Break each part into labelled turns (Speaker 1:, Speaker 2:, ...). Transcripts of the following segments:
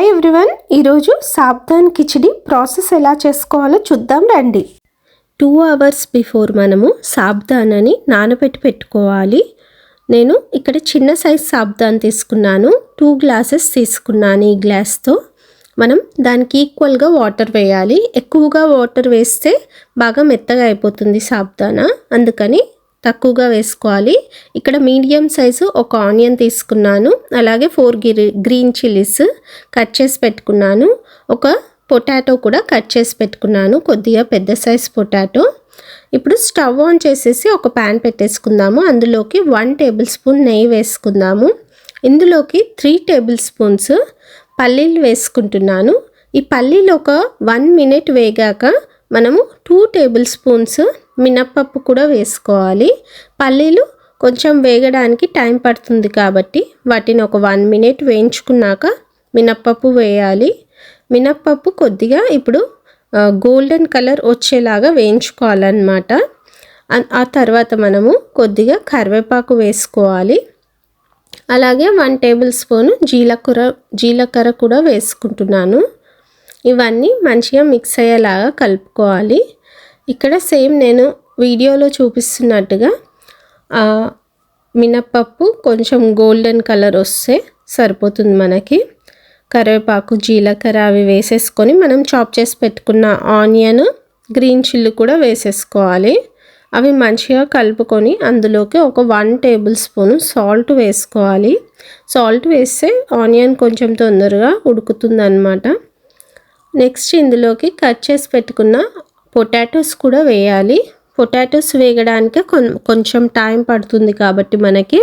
Speaker 1: Everyone. ఈరోజు sabudana khichdi process ఎలా చేసుకోవాలో చూద్దాం రండి. టూ అవర్స్ బిఫోర్ మనము సాబ్దానని నానబెట్టి పెట్టుకోవాలి. నేను ఇక్కడ చిన్న సైజ్ సాబ్దాన్ తీసుకున్నాను. టూ గ్లాసెస్ తీసుకున్నాను ఈ గ్లాస్తో. మనం దానికి ఈక్వల్గా వాటర్ వేయాలి. ఎక్కువగా వాటర్ వేస్తే బాగా మెత్తగా అయిపోతుంది సాబ్దానా అందుకని తక్కువగా వేసుకోవాలి. ఇక్కడ మీడియం సైజు ఒక ఆనియన్ తీసుకున్నాను. అలాగే ఫోర్ గిరి గ్రీన్ చిల్లీస్ కట్ చేసి పెట్టుకున్నాను. ఒక పొటాటో కూడా కట్ చేసి పెట్టుకున్నాను. కొద్దిగా పెద్ద సైజ్ పొటాటో. ఇప్పుడు స్టవ్ ఆన్ చేసేసి ఒక ప్యాన్ పెట్టేసుకుందాము. అందులోకి వన్ టేబుల్ స్పూన్ నెయ్యి వేసుకుందాము. ఇందులోకి త్రీ టేబుల్ స్పూన్స్ పల్లీలు వేసుకుంటున్నాను. ఈ పల్లీలు ఒక వన్ మినిట్ వేగాక మనము టూ టేబుల్ స్పూన్స్ మినప్పప్పు కూడా వేసుకోవాలి. పల్లీలు కొంచెం వేగడానికి టైం పడుతుంది కాబట్టి వాటిని ఒక వన్ మినిట్ వేయించుకున్నాక మినప్పప్పు వేయాలి. మినప్పప్పు కొద్దిగా ఇప్పుడు గోల్డెన్ కలర్ వచ్చేలాగా వేయించుకోవాలన్నమాట. ఆ తర్వాత మనము కొద్దిగా కరివేపాకు వేసుకోవాలి. అలాగే వన్ టేబుల్ స్పూన్ జీలకర్ర జీలకర్ర కూడా వేసుకుంటున్నాను. ఇవన్నీ మంచిగా మిక్స్ అయ్యేలాగా కలుపుకోవాలి. ఇక్కడ సేమ్ నేను వీడియోలో చూపిస్తున్నట్టుగా మినప్పప్పు కొంచెం గోల్డెన్ కలర్ వస్తే సరిపోతుంది మనకి. కరివేపాకు జీలకర్ర అవి వేసేసుకొని మనం చాప్ చేసి పెట్టుకున్న ఆనియన్ గ్రీన్ చిల్లు కూడా వేసేసుకోవాలి. అవి మంచిగా కలుపుకొని అందులోకి ఒక వన్ టేబుల్ స్పూన్ సాల్ట్ వేసుకోవాలి. సాల్ట్ వేస్తే ఆనియన్ కొంచెం తొందరగా ఉడుకుతుంది అనమాట నెక్స్ట్ ఇందులోకి కట్ చేసి పెట్టుకున్న పొటాటోస్ కూడా వేయాలి. పొటాటోస్ వేగడానికి కొంచెం టైం పడుతుంది కాబట్టి మనకి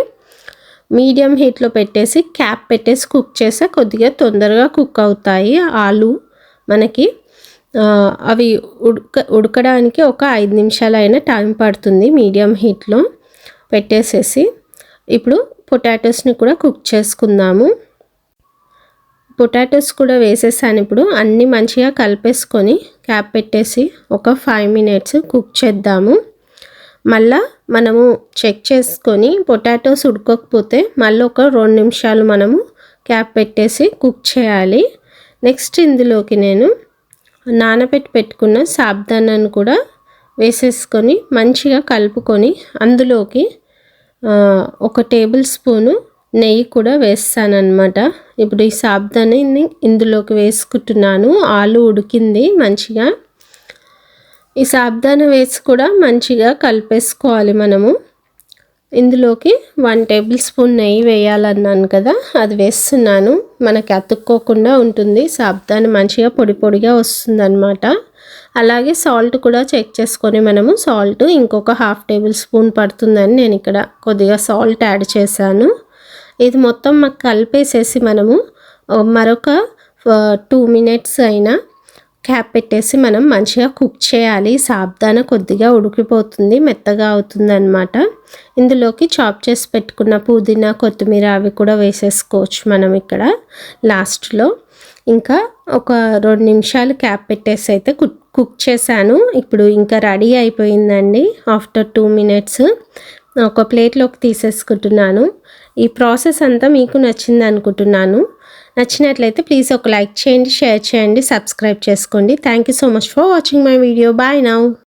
Speaker 1: మీడియం హీట్లో పెట్టేసి క్యాప్ పెట్టేసి కుక్ చేస్తే కొద్దిగా తొందరగా కుక్ అవుతాయి ఆలు మనకి. అవి ఉడక ఉడకడానికి ఒక ఐదు నిమిషాలైనా టైం పడుతుంది మీడియం హీట్లో పెట్టేసేసి. ఇప్పుడు పొటాటోస్ని కూడా కుక్ చేసుకుందాము. పొటాటోస్ కూడా వేసేసాను ఇప్పుడు. అన్నీ మంచిగా కలిపేసుకొని క్యాప్ పెట్టేసి ఒక ఫైవ్ మినిట్స్ కుక్ చేద్దాము. మళ్ళా మనము చెక్ చేసుకొని పొటాటోస్ ఉడకకపోతే మళ్ళీ ఒక రెండు నిమిషాలు మనము క్యాప్ పెట్టేసి కుక్ చేయాలి. నెక్స్ట్ ఇందులోకి నేను నానబెట్టి పెట్టుకున్న సాబ్దానాన్ని కూడా వేసేసుకొని మంచిగా కలుపుకొని అందులోకి ఒక టేబుల్ స్పూను నెయ్యి కూడా వేస్తానమాట ఇప్పుడు ఈ సాబ్దాన్ని ఇందులోకి వేసుకుంటున్నాను. ఆలు ఉడికింది మంచిగా. ఈ సాబ్దాన వేసి కూడా మంచిగా కలిపేసుకోవాలి మనము. ఇందులోకి వన్ టేబుల్ స్పూన్ నెయ్యి వేయాలన్నాను కదా అది వేస్తున్నాను. మనకి అతుక్కోకుండా ఉంటుంది. సాబ్దాన మంచిగా పొడి పొడిగా వస్తుందన్నమాట. అలాగే సాల్ట్ కూడా చెక్ చేసుకొని మనము సాల్ట్ ఇంకొక హాఫ్ టేబుల్ స్పూన్ పడుతుందని నేను ఇక్కడ కొద్దిగా సాల్ట్ యాడ్ చేశాను. ఇది మొత్తం మాకు కలిపేసేసి మనము మరొక టూ మినిట్స్ అయినా క్యాప్ పెట్టేసి మనం మంచిగా కుక్ చేయాలి. సాబ్దాన కొద్దిగా ఉడికిపోతుంది మెత్తగా అవుతుంది అనమాట ఇందులోకి చాప్ చేసి పెట్టుకున్న పుదీనా కొత్తిమీర అవి కూడా వేసేసుకోవచ్చు మనం ఇక్కడ లాస్ట్లో. ఇంకా ఒక రెండు నిమిషాలు క్యాప్ పెట్టేసి అయితే కుక్ కుక్ చేశాను. ఇప్పుడు ఇంకా రెడీ అయిపోయిందండి. ఆఫ్టర్ టూ మినిట్స్ ఒక ప్లేట్లోకి తీసేసుకుంటున్నాను. ఈ ప్రాసెస్ అంతా మీకు నచ్చింది అనుకుంటున్నాను. నచ్చినట్లయితే ప్లీజ్ ఒక లైక్ చేయండి షేర్ చేయండి సబ్స్క్రైబ్ చేసుకోండి. Thank you so much for watching my video bye now